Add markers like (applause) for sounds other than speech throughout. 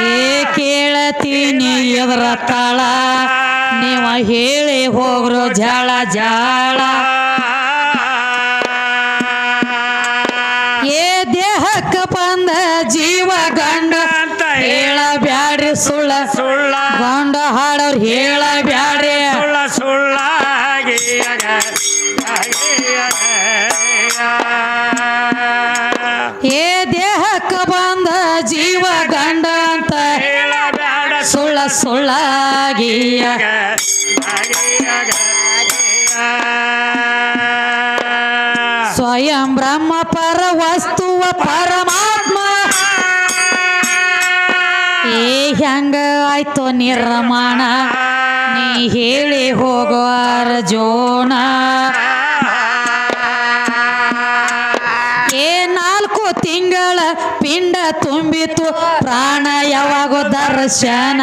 ಏ ಕೇಳತೀನಿ ಎದರ ತಾಳ? ನೀವ ಹೇಳಿ ಹೋಗ್ರು ಜಾಳ ಜಾಳ. ಬ್ಯಾಡ ಸುಳ್ಳ ಸುಳ್ಳಾಗಿ ಸ್ವಯಂ ಬ್ರಹ್ಮ ಪರ ವಸ್ತುವ ಪರಮಾತ್ಮ. ಏ ಹೆಂಗ ಆಯ್ತು ನಿರ್ಮಾಣ? ನೀ ಹೇಳಿ ಹೋಗೋ ಅರ್ಜೋಣ ಏ ನಾಲ್ಕು ತಿಂಗಳ ಪಿಂಡ ತುಂಬಿತು ಪ್ರಾಣ ಯಾವಾಗೋ ದರ್ಶನ.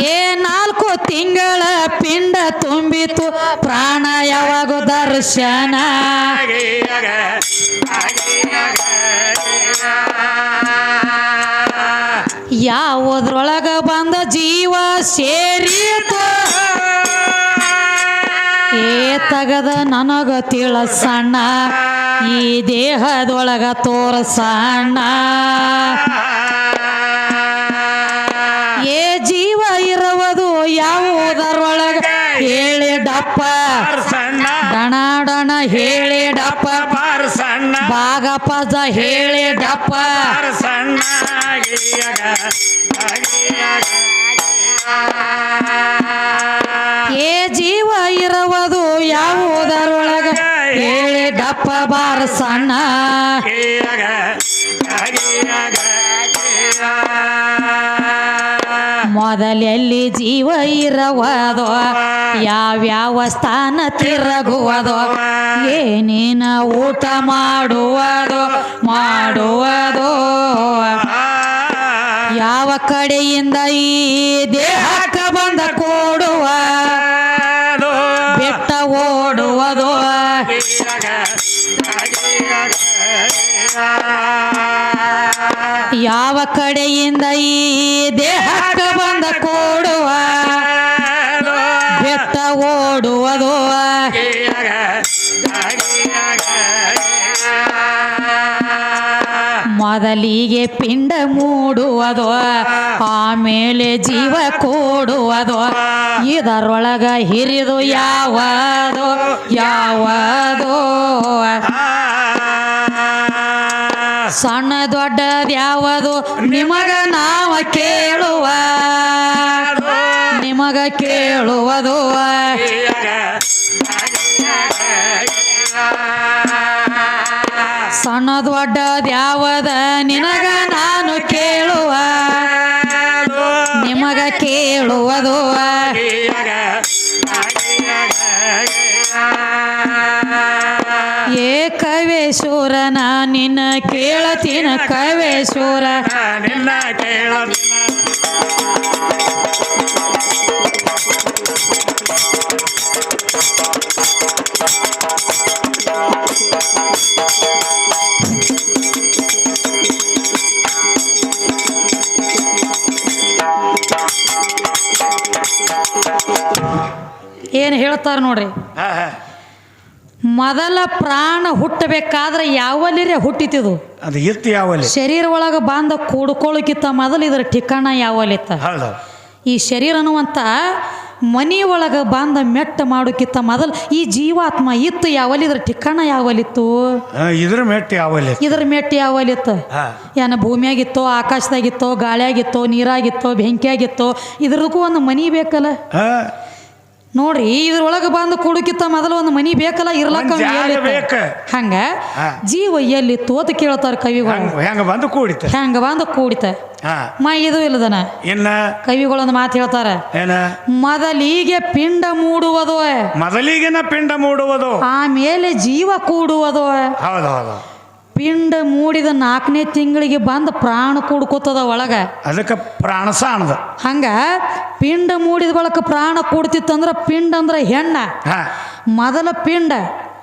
ಏ ನಾಲ್ಕು ತಿಂಗಳ ಪಿಂಡ ತುಂಬಿತು ಪ್ರಾಣ ಯಾವಾಗೋ ದರ್ಶನ. ಯಾವುದ್ರೊಳಗ ಬಂದ ಜೀವ ಸೇರಿತು. ಏ ತಗದ ನನಗ ತಿಳಸಣ್ಣ ಈ ದೇಹದೊಳಗ ತೋರಸಣ್ಣ ಏ ಜೀವ ಇರುವುದು ಯಾವುದರೊಳಗ ಹೇಳಿ ಡಪ್ಪ ಸಣ್ಣ ಡಣ ಡಣ ಹೇಳಿ ಡಪ್ಪ ಬಾರ್ ಸಣ್ಣ ಏ ಜೀವ ಇರುವುದು ಯಾವುದರೊಳಗ? ಹೇಳಿ ಡಪ್ಪ ಬಾರ ಸಣ್ಣ. ಮೊದಲೆಲ್ಲಿ ಜೀವ ಇರುವುದೋ? ಯಾವ್ಯಾವ ಸ್ಥಾನ ತಿರುಗುವುದೋ? ಏನೇನ ಊಟ ಮಾಡುವುದೋ? ಮಾಡುವುದೋ? ಯಾವ ಕಡೆಯಿಂದ ಈ ದೇಹಕ್ಕ ಬಂದ ಕೊಡುವ? ಬೆಟ್ಟ ಓಡುವುದು. ಯಾವ ಕಡೆಯಿಂದ ಈ ದೇಹಕ್ಕ ಬಂದ ಕೊಡುವ? ಮೊದಲಿಗೆ ಪಿಂಡ ಮೂಡುವುದು ಆಮೇಲೆ ಜೀವ ಕೂಡುವುದು, ಇದರೊಳಗ ಹಿರಿದು ಯಾವದು ಯಾವದು. ಸಣ್ಣ ದೊಡ್ಡದ ಯಾವುದು ನಿಮಗ ನಾವ ಕೇಳುವ. ನಿಮಗ ಕೇಳುವುದು. ಸಣ್ಣ ದೊಡ್ಡದ ಯಾವದ ನಿನಗ ನಾನು ಕೇಳುವ. ನಿಮಗ ಕೇಳುವುದು. ಏ ಕವೇಶ್ವರನ ನಿನ್ನ ಕೇಳತೀನ ಕವೇಶ್ವರ. ನಿನ್ನ ಕೇಳ ಏನು ಹೇಳ್ತಾರೆ ನೋಡ್ರಿ? ಮೊದಲ ಪ್ರಾಣ ಹುಟ್ಟಬೇಕಾದ್ರೆ ಯಾವಲ್ಲಿರೇ ಹುಟ್ಟಿತಿದು? ಅದು ಇತ್ತು ಯಾವಲ್ಲಿ ಶರೀರ ಒಳಗೆ ಬಂದ ಕೂಡ್ಕೊಳ್ಳೋಕ್ಕಿಂತ ಮೊದಲು ಇದರ ಠಿಕಾಣ ಯಾವಲ್ಲಿತ್ತ ಈ ಶರೀರ ಅನ್ನುವಂಥ ಮನಿ ಒಳಗೆ ಬಂದ ಮೆಟ್ಟ ಮಾಡೋಕ್ಕಿಂತ ಮೊದಲು ಈ ಜೀವಾತ್ಮ ಇತ್ತು ಯಾವಲ್ಲಿ? ಇದ್ರ ಠಿಕಾಣ ಯಾವಲ್ಲಿತ್ತು? ಇದ್ರ ಮೆಟ್ಟಿ ಯಾವಲ್ಲಿ ಇದ್ರ ಮೆಟ್ಟ ಯಾವಲಿತ್ತು ಏನ ಭೂಮಿಯಾಗಿತ್ತೋ ಆಕಾಶದಾಗಿತ್ತೋ ಗಾಳಿಯಾಗಿತ್ತೋ ನೀರಾಗಿತ್ತೋ ಬೆಂಕಿಯಾಗಿತ್ತೋ ಇದ್ರದಕ್ಕೂ ಒಂದು ಮನಿ ಬೇಕಲ್ಲ? ನೋಡ್ರಿ ಇದ್ರೊಳಗೆ ಬಂದು ಕುಡುಕಿತ್ತ ಮೊದಲು ಒಂದು ಮನಿ ಬೇಕಲ್ಲ ಇರ್ಲಕ್ಕ? ಬೇಕ. ಹಂಗ? ಜೀವ ಎಲ್ಲಿತ್ತು ತೋತ ಕೇಳ್ತಾರ ಕವಿಗಳು. ಹಂಗ ಬಂದು ಕೂಡಿತ. ಹೆಂಗ ಬಂದು ಕೂಡಿತ? ಮಾ ಇದು ಇಲ್ಲದನ? ಇನ್ನ? ಕವಿಗಳೊಂದು ಮಾತು ಹೇಳ್ತಾರ. ಮೊದಲಿಗೆ ಪಿಂಡ ಮೂಡುವುದು? ಮೊದಲಿಗೆನ ಪಿಂಡ ಮೂಡುವುದು? ಆಮೇಲೆ ಜೀವ ಕೂಡುವುದು? ಹೌದು ಹೌದು. ಪಿಂಡ ಮೂಡಿದ ನಾಲ್ಕನೇ ತಿಂಗಳಿಗೆ ಬಂದು ಪ್ರಾಣ ಕೂಡ್ಕೋತದ ಒಳಗ. ಅದಕ್ಕೆ ಪ್ರಾಣಸಾಣದ ಹಂಗ ಪಿಂಡ ಮೂಡಿದ ಬಳಕ ಪ್ರಾಣ ಕೂಡ್ತಿತ್ತಂದ್ರ ಪಿಂಡ ಅಂದ್ರ ಹೆಣ್ಣ. ಹಾ. ಮೊದಲ ಪಿಂಡ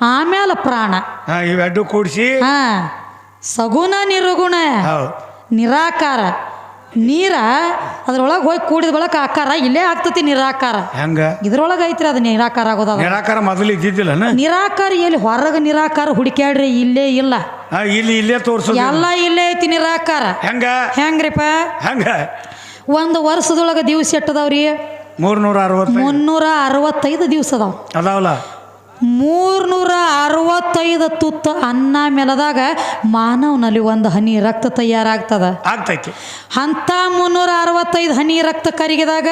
ಆಮೇಲೆ ಪ್ರಾಣ. ಹಾ ಇವೆರಡು ಕೂಡಿಸಿ ಹಾ ಸಗುಣ ನಿರ್ಗುಣ ಹೌದು. ನಿರಾಕಾರ. ನೀರ ಅದ್ರೊಳಗೆ ಹೋಗಿ ಕೂಡಿದ ಬಳಕ ಆಕಾರ ಇಲ್ಲೇ ಆಗ್ತತಿ ನಿರಾಕಾರ. ಹೆಂಗ? ಇದ್ರೊಳಗೆ ಐತ್ರಿ ಅದು ನಿರಾಕಾರ ಆಗೋದ ನಿರಾಕಾರ ಮೊದಲು ಇದ್ದಿದ್ದಿಲ್ಲ ನಿರಾಕಾರ ಎಲ್ಲಿ ಹೊರಗೆ ನಿರಾಕಾರ ಹುಡುಕ್ಯಾಡ್ರಿ ಇಲ್ಲೇ ಇಲ್ಲ. ಇಲ್ಲಿ ಇಲ್ಲೇ ತೋರ್ಸು ಎಲ್ಲ ಇಲ್ಲೇ ಐತಿ ನಿರಾಕಾರ. ಹೆಂಗ? ಹೆಂಗ್ರಿಪ್ಪ? ಹೆಂಗ? ಒಂದು ವರ್ಷದೊಳಗೆ ದಿವಸ ಎಟ್ಟದವ್ರಿ? ಮೂರ್ನೂರ ಅರವತ್ತು ಮುನ್ನೂರ ಅರವತ್ತೈದು ದಿವಸ ಅದಾವ. ಅದಾವಲ್ಲ ಮೂರ್ನೂರ ಅರವತ್ತೈದು ತುತ್ತ ಅನ್ನ ಮೆಲದಾಗ ಮಾನವನಲ್ಲಿ ಒಂದು ಹನಿ ರಕ್ತ ತಯಾರಾಗ್ತದ. ಆಗ್ತೈತಿ. ಅಂತ ಮುನ್ನೂರ ಅರವತ್ತೈದು ಹನಿ ರಕ್ತ ಕರಗಿದಾಗ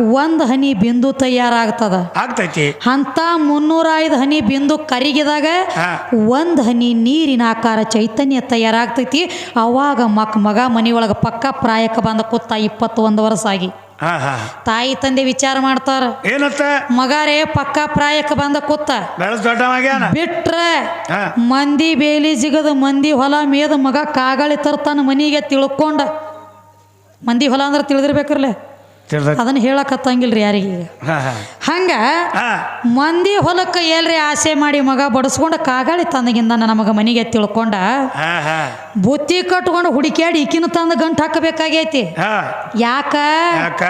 ಒಂದು ಹನಿ ಬಿಂದು ತಯಾರಾಗ್ತದ. ಆಗ್ತೈತಿ. ಅಂತ ಮುನ್ನೂರ ಐದು ಹನಿ ಬಿಂದು ಕರಗಿದಾಗ ಒಂದು ಹನಿ ನೀರಿನ ಆಕಾರ ಚೈತನ್ಯ ತಯಾರಾಗ್ತೈತಿ. ಅವಾಗ ಮಕ್ ಮಗ ಮನಿಯೊಳಗೆ ಪಕ್ಕ ಪ್ರಾಯಕ್ಕೆ ಬಂದ ಕೂತ ಇಪ್ಪತ್ತೊಂದು ವರ್ಷ ಆಗಿ. ತಾಯಿ ತಂದೆ ವಿಚಾರ ಮಾಡ್ತಾರ. ಏನತ್ತ ಮಗಾರೇ ಪಕ್ಕ ಪ್ರಾಯಕ್ಕೆ ಬಂದ ಕೂತ. ಬಿಟ್ರೆ ಮಂದಿ ಬೇಲಿ ಜಿಗದ ಮಂದಿ ಹೊಲ ಮೇದ ಮಗ ಕಾಗಳಿ ತರ್ತಾನ ಮನಿಗೆ ತಿಳ್ಕೊಂಡ. ಮಂದಿ ಹೊಲ ಅಂದ್ರೆ ತಿಳಿದಿರ್ಬೇಕ್ರಲ್ಲ ತಿಳ್ದೈತಿ. ಅದನ್ನ ಹೇಳಕತ್ತಂಗಿಲ್ರಿ ಯಾರಿಗೆ? ಈಗ ಹಾ ಹಾ. ಹಂಗ ಮಂದಿ ಹೊಲಕ್ಕೆ ಎಲ್ರಿ ಆಸೆ ಮಾಡಿ ಮಗ ಬಡಿಸ್ಕೊಂಡ ಕಾಗಾಳಿ ತಂದಗಿಂದ ನಮಗೆ ಮನೆಗೆ ತಿಳ್ಕೊಂಡ ಹಾ ಹಾ. ಬುತ್ತಿ ಕಟ್ಕೊಂಡು ಹುಡುಕ್ಯಾಡಿ ಈಕಿನ ತಂದ ಗಂಟು ಹಾಕಬೇಕಾಗೈತಿ. ಹಾ. ಯಾಕ? ಯಾಕ?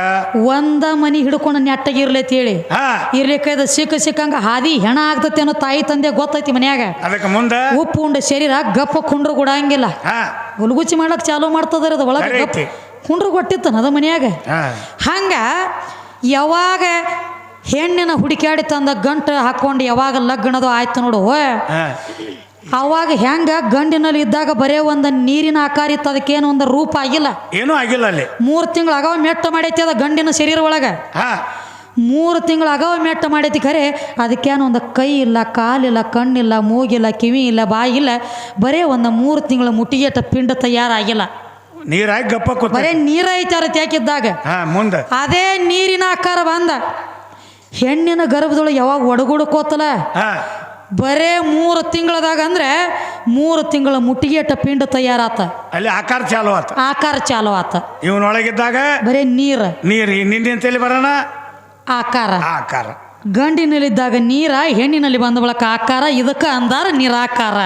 ಒಂದ ಮನಿ ಹಿಡ್ಕೊಂಡು ನೆಟ್ಟಗಿರ್ಲೈತಿ ಹೇಳಿ. ಇರ್ಲಿಕ್ಕೆ ಇರ್ಲಿಕ್ಕೈದ ಸಿಕ್ಕ ಸಿಕ್ಕಂಗ ಹಾದಿ ಹೆಣ ಆಗ್ತತಿ ಅನ್ನೋ ತಾಯಿ ತಂದೆ ಗೊತ್ತೈತಿ ಮನ್ಯಾಗ. ಅದಕ್ಕೆ ಮುಂದ? ಉಪ್ಪು ಉಂಡ ಶರೀರ ಗಪ್ಪ ಕುಂಡ್ರು ಗುಡಂಗಿಲ್ಲ ಹಾ. ಗುಲ್ಗುಚ್ಚಿ ಮಾಡಕ್ ಚಾಲೂ ಮಾಡ್ತದ್ರಿ ಅದು ಒಳಗೆ ಗಪ್ ಕೊಟ್ಟಿತ್ತು ಅದ ಮನ್ಯಾಗ ಹಂಗೆ ಯಾವಾಗ ಹೆಣ್ಣಿನ ಹುಡುಕಾಡಿ ತಂದ ಗಂಟು ಹಾಕ್ಕೊಂಡು ಯಾವಾಗ ಲಗ್ನದು ಆಯ್ತು ನೋಡು. ಅವಾಗ ಹೆಂಗ ಗಂಡಿನಲ್ಲಿ ಇದ್ದಾಗ ಬರೇ ಒಂದು ನೀರಿನ ಆಕಾರ ಇತ್ತು ಅದಕ್ಕೇನು ಒಂದು ರೂಪ ಆಗಿಲ್ಲ. ಏನೂ ಆಗಿಲ್ಲ ಅಲ್ಲಿ. ಮೂರು ತಿಂಗಳು ಅಗವ ಮೆಟ್ಟ ಮಾಡೈತಿ ಅದ ಗಂಡಿನ ಶರೀರ ಒಳಗೆ. ಮೂರ್ ಮೂರು ತಿಂಗಳು ಅಗವ ಮೆಟ್ಟ ಮಾಡೈತಿ ಖರೆ ಅದಕ್ಕೇನು ಒಂದು ಕೈ ಇಲ್ಲ ಕಾಲಿಲ್ಲ ಕಣ್ಣಿಲ್ಲ ಮೂಗಿಲ್ಲ ಕಿವಿ ಇಲ್ಲ ಬಾಯಿಲ್ಲ ಬರೇ ಒಂದು ಮೂರು ತಿಂಗಳ ಮುಟ್ಟಿಗೆಟ ಪಿಂಡ ತಯಾರಾಗಿಲ್ಲ. ನೀರಾಗಿ ಗಪ್ಪ ಕೂತ ಬರೇ ನೀರ ಐತಾರ ತ್ಯಾಕಿದ್ದಾಗ ಹಾ ಮುಂದೆ. ಅದೇ ನೀರಿನ ಆಕಾರ ಬಂದ. ಹೆಣ್ಣಿನ ಗರ್ಭದೊಳಗೆ ಯಾವಾಗ ಒಡಗುಡ್ಕೋತಲ? ಹಾ. ಬರೇ ಮೂರು ತಿಂಗಳದಾಗ ಅಂದ್ರೆ ಮೂರು ತಿಂಗಳ ಮುಟ್ಟಿಗೆಟ ಪಿಂಡ ತಯಾರಾತ. ಅಲ್ಲಿ ಆಕಾರ ಚಾಲು ಆತ. ಆಕಾರ ಚಾಲು ಆತ. ಇವನೊಳಗಿದ್ದಾಗ ಬರೇ ನೀರು. ನೀರು ನಿನ್ನೆ ತಲೆ ಬರೋಣ ಆಕಾರ. ಆಕಾರ. ಗಂಡಿನಲ್ಲಿದ್ದಾಗ ನೀರ ಹೆಣ್ಣಿನಲ್ಲಿ ಬಂದ ಬಳಕ ಆಕಾರ ಇದಕ್ಕೆ ಅಂದಾರ ನೀರಾಕಾರ.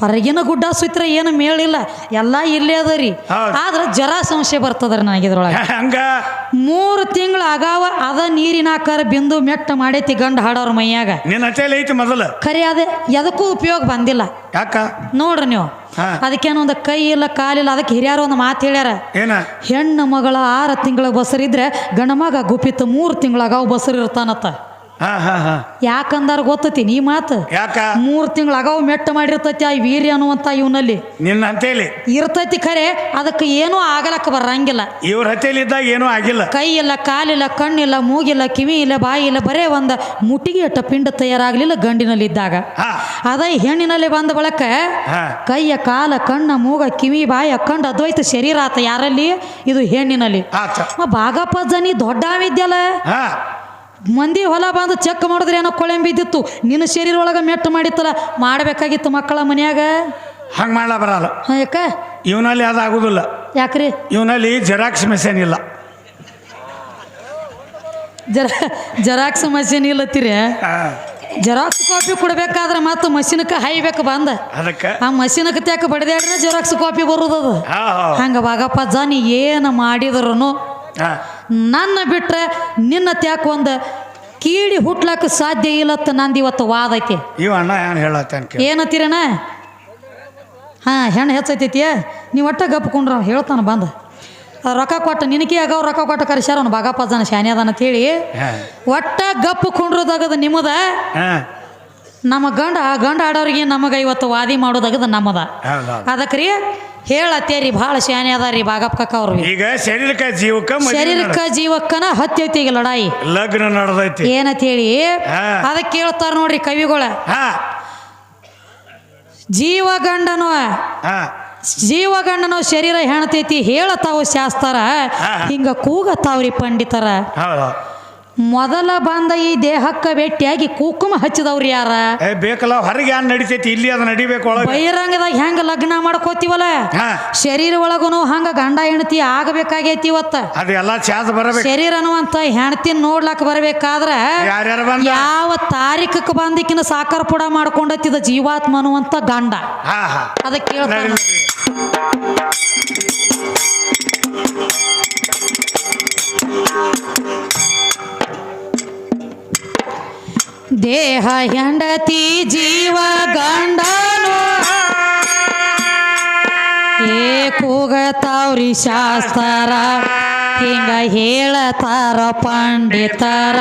ಹೊರಗಿನ ಗುಡ್ಡ ಸುತ್ತರ ಏನು ಮೇಳಿಲ್ಲ ಎಲ್ಲ ಇಲ್ಲೇ ಅದ ರೀ. ಆದ್ರೆ ಜರ ಸಂಶಯ ಬರ್ತದ್ರಿ ನನಗೆ ಇದ್ರೊಳಗೆ. (laughs) ಹಂಗ? ಮೂರು ತಿಂಗಳು ಆಗಾವ ಅದ ನೀರಿನ ಆಕಾರ ಬಿಂದು ಮೆಟ್ಟ ಮಾಡೈತಿ ಗಂಡ ಹಾಡೋರ ಮೈಯಾಗ. ಐತಿ ಮೊದಲು. ಖರೆ ಅದೇ ಎದಕ್ಕೂ ಉಪಯೋಗ ಬಂದಿಲ್ಲ. ಯಾಕ? ನೋಡ್ರಿ ನೀವು. ಹಾ. ಅದಕ್ಕೇನೊಂದು ಕೈ ಇಲ್ಲ ಕಾಲಿಲ್ಲ ಅದಕ್ಕೆ ಹಿರಿಯರು ಒಂದು ಮಾತು ಹೇಳ್ಯಾರ. ಏನ? ಹೆಣ್ಣು ಮಗಳ ಆರು ತಿಂಗಳ ಬಸರಿದ್ರೆ ಗಣಮಗ ಮಗ ಗುಪ್ಪಿತ್ತು ಮೂರು ತಿಂಗಳಾಗ ಅವು ಬಸರು ಯಾಕಂದಾರ ಗೊತ್ತತಿ ನೀ ಮಾತು? ಯಾಕ? ಮೂರು ತಿಂಗಳ ಅಗವ್ ಮೆಟ್ಟ ಮಾಡಿರ್ತೈತಿ ಆ ವೀರ್ಯ ಅನ್ನುವಂತ ಇವನಲ್ಲಿ. ನಿನ್ನ ಅಂತೇಳಿ ಇರ್ತೈತಿ ಖರೆ ಅದಕ್ಕೆ ಏನೂ ಆಗಲಕ್ಕ ಬರಂಗಿಲ್ಲ. ಇವ್ರ ಹತ್ತೇಲಿ ಇದ್ದಾಗ ಏನೂ ಆಗಿಲ್ಲ. ಕೈ ಇಲ್ಲ ಕಾಲಿಲ್ಲ ಕಣ್ಣಿಲ್ಲ ಮೂಗಿಲ್ಲ ಕಿವಿ ಇಲ್ಲ ಬಾಯಿ ಇಲ್ಲ ಬರೇ ಒಂದ ಮುಟ್ಟಿಗೆ ಅಟ್ಟ ಪಿಂಡ ತಯಾರಾಗ್ಲಿಲ್ಲ ಗಂಡಿನಲ್ಲಿ ಇದ್ದಾಗ. ಅದ ಹೆಣ್ಣಿನಲ್ಲಿ ಬಂದ ಬಳಕ ಕೈಯ ಕಾಲ ಕಣ್ಣ ಮೂಗ ಕಿವಿ ಬಾಯಿ ಅಕ್ಕಂಡ ಅದ್ವೈತ ಶರೀರ ಆತ ಯಾರಲ್ಲಿ? ಇದು ಹೆಣ್ಣಿನಲ್ಲಿ. ಭಾಗಪ್ಪ ಜನಿ ದೊಡ್ಡ ವಿದ್ಯಲ್ಲ ಮಂದಿ ಹೊಲ ಬಂದು ಚೆಕ್ ಮಾಡಿದ್ರೆ ಏನೋ ಕೊಳೆ ಬಿದ್ದಿತ್ತು ನಿನ್ನ ಶರೀರ ಒಳಗೆ ಮೆಟ್ಟು ಮಾಡಿತ್ತಲ್ಲ ಮಾಡಬೇಕಾಗಿತ್ತು ಮಕ್ಕಳ ಮನ್ಯಾಗ? ಹಂಗೆ ಮಾಡ್ಲಾ ಬರಲ್ಲ. ಯಾಕ? ಇವನಲ್ಲಿ ಅದು ಆಗುದಿಲ್ಲ. ಯಾಕ್ರಿ? ಇವನಲ್ಲಿ ಜೆರಾಕ್ಸ್ ಮೆಷಿನ್ ಇಲ್ಲ. ಜರ ಜೆರಾಕ್ಸ್ ಮಷೀನ್ ಇಲ್ಲತ್ತೀರಿ ಜೆರಾಕ್ಸ್ ಕಾಪಿ ಕೊಡ್ಬೇಕಾದ್ರೆ ಮತ್ತೆ ಮಷೀನ್ಗೆ ಹೈಬೇಕು ಬಂದ? ಅದಕ್ಕೆ? ಆ ಮಷೀನ್ಗೆ ತ್ಯಾಕ ಬಡದೇ ಜೆರಾಕ್ಸ್ ಕಾಪಿ ಬರುದದು? ಹಾ ಹಾ. ಹಂಗ ಬಾಗಪ್ಪ ಜಾನಿ ಏನು ಮಾಡಿದ್ರು ನನ್ನ ಬಿಟ್ರೆ ನಿನ್ನ ತ್ಯಾಕ ಒಂದು ಕೀಡಿ ಹುಟ್ಲಾಕ ಸಾಧ್ಯ ಇಲ್ಲತ್ತ ನಂದು ಇವತ್ತು ವಾದ ಐತಿ. ಇವ ಅಣ್ಣ ಏನು ಹೇಳತ್ತೇನ್ ಕೇಳಿ. ಏನತ್ತೀರಣ್ಣ? ಹಾಂ ಹೆಣ್ಣು ಹೆಚ್ಚೈತೈತಿಯ? ನೀವು ಒಟ್ಟ ಗಪ್ಕೊಂಡ್ರ ಹೇಳ್ತಾನ ಬಂದ. ಆ ರೊಕ್ಕ ಕೊಟ್ಟ ನಿನಕಿ ಆಗ ರೊಕ್ಕ ಕೊಟ್ಟ ಕರೆಸ್ಯಾರ ಅವ್ನು ಬಾಗಪ್ಪ ಜನ ಶಾನೆ ಅದಾನ ಅಂತೇಳಿ ಒಟ್ಟ ಗಪ್ಪು ಕುಂಡ್ರದಾಗದ ನಿಮ್ಮದ? ನಮ್ಮ ಗಂಡ ಗಂಡ ಆಡೋರಿಗೆ ನಮಗೆ ಇವತ್ತು ವಾದಿ ಮಾಡೋದಾಗದ ನಮ್ಮದ. ಅದಕ್ಕೆ ರೀ ಹೇಳತ್ತೇರಿ ಭಾಳ ಶಾನೆ ಅದ ರೀ ಕಕ್ಕ ಅವ್ರು ಈಗ ಶರೀರಕ್ಕೆ ಜೀವಕ್ಕೆ ಶರೀರಕ್ಕ ಜೀವಕ್ಕನ ಹತ್ತೈತಿ ಈಗ ಲಡಾಯಿ ಲಗ್ನ ನಡೆದೈತಿ. ಏನಂತ ಹೇಳಿ. ಅದಕ್ಕೆ ಹೇಳ್ತಾರ ನೋಡ್ರಿ ಕವಿಗಳ. ಜೀವ ಗಂಡನು ಹಾ. ಜೀವ ಗಂಡನು ಶರೀರ ಹೆಣತೈತಿ ಹೇಳತಾವು ಶಾಸ್ತಾರ. ಹಿಂಗ ಕೂಗತಾವ್ರಿ ಪಂಡಿತರ. ಮೊದಲ ಬಂದ ಈ ದೇಹಕ್ಕ ಭೇಟಿಯಾಗಿ ಕುಕುಮ ಹಚ್ಚಿದವ್ರು ಯಾರ? ಏ ಬೇಕಲ್ಲ ಹೊರಗೆ ಏನ್ ನಡಿತೈತಿ? ಇಲ್ಲಿ ಅದ ನಡಿಬೇಕು ಒಳಗೆ. ಬಹಿರಂಗದಾಗ ಹೆಂಗ ಲಗ್ನ ಮಾಡ್ಕೋತೀವಲ್ಲ? ಹಾ. ಶರೀರ ಒಳಗುನು ಹಂಗ ಗಂಡ ಹೆಂಡತಿ ಆಗಬೇಕಾಗೈತಿ ಇವತ್ತ. ಅದೆಲ್ಲ ಚಾಸ್ ಬರಬೇಕು. ಶರೀರ ಅನ್ನುವಂತ ಹೆಣತಿ ನೋಡ್ಲಕ್ ಬರ್ಬೇಕಾದ್ರ ಯಾರ್ಯಾರು ಬಂದ? ಯಾವ ತಾರೀಕಕ್ಕೆ ಬಂದಿಕ್ಕಿನ ಸಾಕಾರ ಪುಡ ಮಾಡ್ಕೊಂಡತ್ತಿದ ಜೀವಾತ್ಮ ಅನ್ನುವಂತ ಗಂಡ. ಹಾ ಹಾ. ಅದಕ್ಕೆ ಕೇಳ್ತಾರ ನಡಿ, ನಡಿ. ದೇಹ ಹೆಂಡತಿ ಜೀವ ಗಂಡನು. ಏ ಕೂಗತಾವ್ರಿ ಶಾಸ್ತ್ರ, ಹಿಂಗ ಹೇಳತಾರ ಪಂಡಿತರ.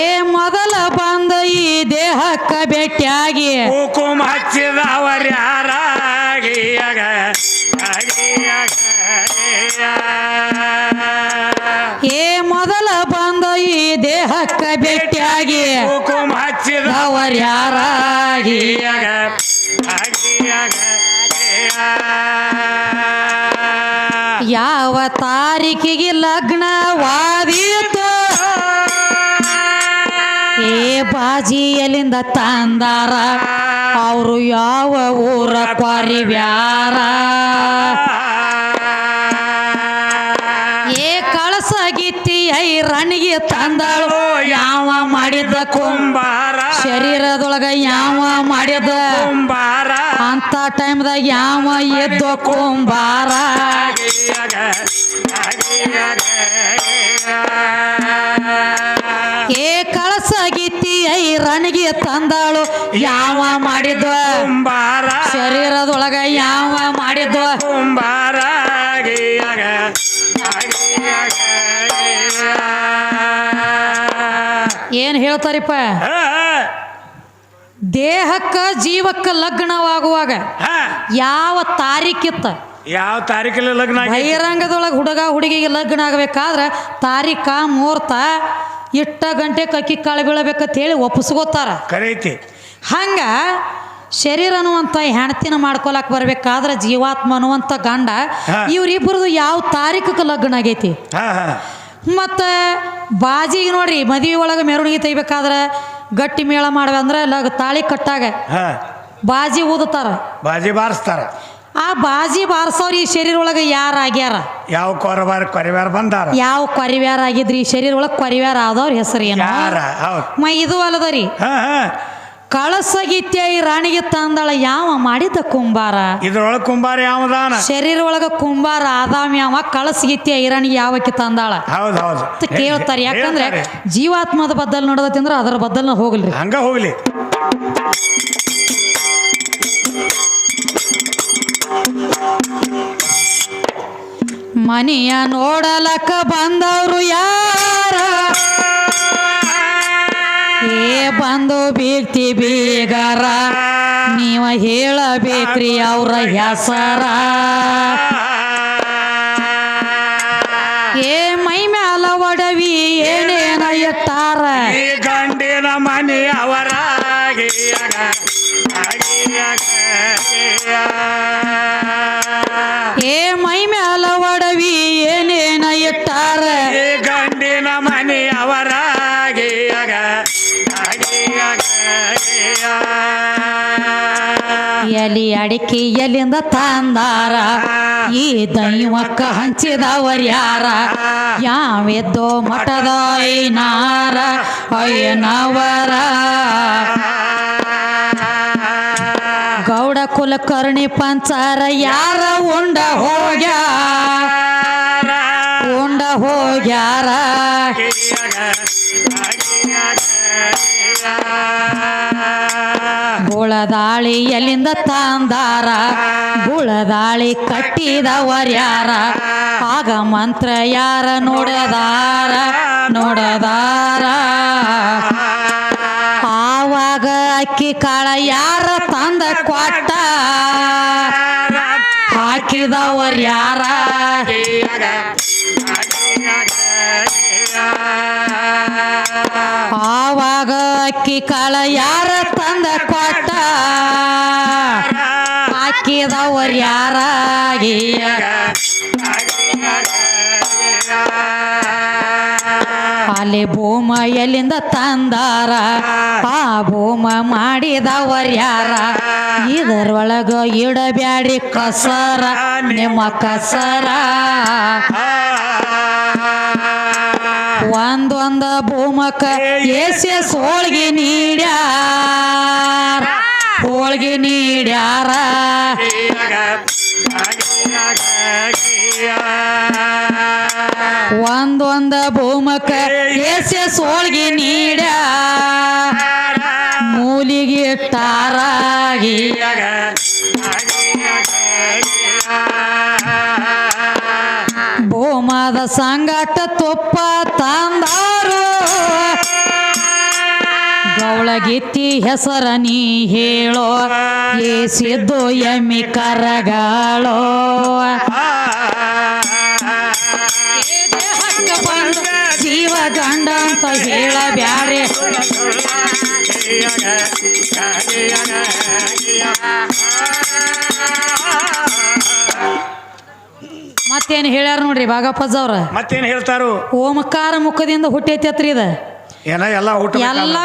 ಏ ಮೊದಲ ಬಂದ ಈ ದೇಹಕ್ಕ ಭೇಟಿಯಾಗಿ ಕುಕುಮ ಹಚ್ಚಿದವರು ದೇಹಕ್ಕ ಬೆಟ್ಟಿಯಾಗಿ ಕುಕುಮ ಹಚ್ಚಿದ ಅವರ್ ಯಾರಾಗಿ? ಯಾವ ತಾರೀಕಿಗೆ ಲಗ್ನವಾದೀತು? ಏ ಬಾಜಿ ಎಲ್ಲಿಂದ ತಂದಾರ ಅವರು ಯಾವ ಊರ ಕ್ವಾರಿವ್ಯಾರ ಏ ಕಳಸಗಿತ್ತಿ ಐ ರಣಿಗೆ ತಂದಾಳು ಯಾವ ಮಾಡಿದ ಕುಂಭ ಕುಂಬಾರ ಶರೀರದೊಳಗ ಯಾವ ಮಾಡ್ಯದ? ಕುಂಬಾರ. ಅಂತ ಟೈಮ್ದಾಗ ಯಾವ ಎದ್ದ ಕುಂಬಾರ? ಏ ಕಳಸ ಗೀತಿ ಐ ರಣಿಗೆ ತಂದಾಳು ಯಾವ ಮಾಡಿದ್ವ ಕುಂಬಾರ. ಶರೀರದೊಳಗ ಯಾವ ಮಾಡಿದ್ವ ಕುಂಬಾರ. ಏನ್ ಹೇಳ್ತಾರಿಪ್ಪ? ದೇಹಕ್ಕ ಜೀವಕ್ಕ ಲಗ್ನವಾಗುವಾಗ ಯಾವ ತಾರೀಕಿತ್ತ ಯಾವ ತಾರೀಕಲ್ಲಿ ಲಗ್ನ? ಬಹಿರಂಗದೊಳಗೆ ಹುಡುಗ ಹುಡುಗಿಗೆ ಲಗ್ನ ಆಗಬೇಕಾದ್ರೆ ತಾರೀಕ ಮುಹೂರ್ತ ಇಟ್ಟ ಗಂಟೆ ಕಕ್ಕಿ ಕಾಳು ಬೀಳಬೇಕಂತ ಹೇಳಿ ಒಪ್ಪಿಸ್ಕೋತಾರ. ಕರೈತಿ. ಹಂಗ ಶರೀರ ಅನ್ನುವಂಥ ಹೆಣ್ತಿನ ಮಾಡ್ಕೊಳಕ್ ಬರ್ಬೇಕಾದ್ರೆ ಜೀವಾತ್ಮ ಅನ್ನುವಂಥ ಗಂಡ ಇವ್ರಿಬ್ರದ್ದು ಯಾವ ತಾರೀಕಕ್ಕೆ ಲಗ್ನ ಆಗೈತಿ? ಮತ್ತು ಬಾಜಿಗೆ ನೋಡ್ರಿ ಮದುವೆ ಒಳಗೆ ಮೆರವಣಿಗೆ ತೆಗಿಬೇಕಾದ್ರೆ ಗಟ್ಟಿ ಮೇಳ ಮಾಡ್ವೆ ಅಂದ್ರೆ ಲಗ್ ತಾಳಿ ಕಟ್ಟಾಗ ಹಾ. ಬಾಜಿ ಊದುತ್ತಾರ. ಬಾಜಿ ಬಾರಿಸ್ತಾರ. ಆ ಬಾಜಿ ಬಾರಿಸೋರು ಈ ಶರೀರ ಒಳಗೆ ಯಾರು ಆಗ್ಯಾರ? ಯಾವ ಕೊರಬಾರ ಕೊರಿವಾರ ಬಂದಾರ. ಯಾವ ಕೊರಿವ್ಯಾರ ಆಗಿದ್ರಿ? ಈ ಶರೀರ ಒಳಗೆ ಕೊರಿವ್ಯಾರ ಆದವ್ರ ಹೆಸರು ಏನು ಯಾರ? ಹೌದು. ಮ ಇದು ಅಲ್ಲದರಿ ಹಾ ಹಾ. ಕಳಸಗಿತ್ಯ ಈ ರಾಣಿಗೆ ತಂದಳ ಯಾವ ಮಾಡಿದ ಕುಂಬಾರ? ಇದ್ರೊಳಗ ಕುಂಬಾರ ಯಾವದಾನ? ಶರೀರ ಒಳಗ ಕುಂಬಾರ ಆದಾಮ್ ಯಾವ ಕಳಸಗಿತ್ಯ ಇರಾಣಿಗೆ ಯಾವಕ್ಕೆ ತಂದಾಳ? ಹೌದು ಕೇಳ್ತಾರೆ. ಯಾಕಂದ್ರೆ. ಜೀವಾತ್ಮದ ಬದ್ದಲ್ ನೋಡದತಿ ಅಂದ್ರೆ ಅದರ ಬದ್ದಲ್ ಹೋಗ್ಲಿ ಹಂಗ ಹೋಗ್ಲಿ. ಮನೆಯ ನೋಡಲಕ್ಕ ಬಂದವರು ಯಾರ? ಏ ಬಂದು ಬೀಗ್ತಿ ಬೇಗರ, ನೀವ ಹೇಳಬೇಕ್ರಿ ಅವ್ರ ಹೆಸರ. ಏ ಮೈ ಮ್ಯಾಲ ಒಡವಿ ಏನೇನ ಈ ಗಂಡಿನ ಮನೆ ಎಲಿ ಅಡಿಕೆ ಎಲ್ಲಿಂದ ತಂದಾರ. ಈ ದೈವಕ್ಕ ಹಂಚಿದವರ್ಯಾರ. ಯಾವೆದ್ದೋ ಮಠದ ಐನಾರ ಅಯ್ಯನವರ. ಗೌಡ ಕುಲಕರ್ಣಿ ಪಂಚಾರ ಯಾರ ಉಂಡ ಹೋಗ್ಯಾರ? ಉಂಡ ಹೋಗ್ಯಾರ? ಗುಳದಾಳಿ ಎಲ್ಲಿಂದ ತಂದಾರ ಗುಳದಾಳಿ ಕಟ್ಟಿದವರ್ಯಾರ ಆಗ ಮಂತ್ರ ಯಾರ ನೋಡದಾರ? ನೋಡದಾರ. ಆವಾಗ ಅಕ್ಕಿ ಕಾಳ ಯಾರ ತಂದ ಕೊಟ್ಟ? ಹಾಕಿದವರ್ ಅಕ್ಕಿ ಕಾಳ ಯಾರ ತಂದ ಕೊಟ್ಟ? ಹಾಕಿದವ್ರ ಯಾರಾಗಿಯಾರ ಅಲ್ಲಿ ಭೂಮ ಎಲ್ಲಿಂದ ತಂದಾರ? ಆ ಭೂಮ ಮಾಡಿದವರ್ ಯಾರ? ಇದರೊಳಗ ಇಡಬ್ಯಾಡಿ ಕಸರ, ನಿಮ್ಮ ಕಸರ. ಒಂದೊಂದ ಭೂಮಕ್ಕ ಎಸ್ ಹೋಳಿಗೆ ನೀಡ್ಯಾರ? ಹೋಳಿಗೆ ನೀಡ್ಯಾರ? ಒಂದೊಂದ ಭೂಮಕ್ಕ ಎಸ್ ಹೋಳಿಗೆ ನೀಡ್ಯಾರ? ಮೂಲಿಗೆ ತಾರಾಗಿ ಭೂಮದ ಸಂಗಟ ಗೌಳಗಿತ್ತಿ ಹೆಸರ ನೀ ಹೇಳೋ ಏಸಿದ್ದು ಎಮ್ಮಿ ಕರಗಾಳೋ. ಜೀವ ಗಂಡ ಅಂತ ಹೇಳ ಬ್ಯಾರೆ ಮತ್ತೇನು ಹೇಳ್ಯಾರ ನೋಡ್ರಿ ಬಾಗಪ್ಪಜ್ಜವ್ರ ಮತ್ತೇನ್ ಹೇಳ್ತಾರು? ಓಮಕಾರ ಮುಖದಿಂದ ಹುಟ್ಟೈತಿ ಅತ್ರಿ ಇದ. ಏನ ಎಲ್ಲ ಊಟ ಎಲ್ಲ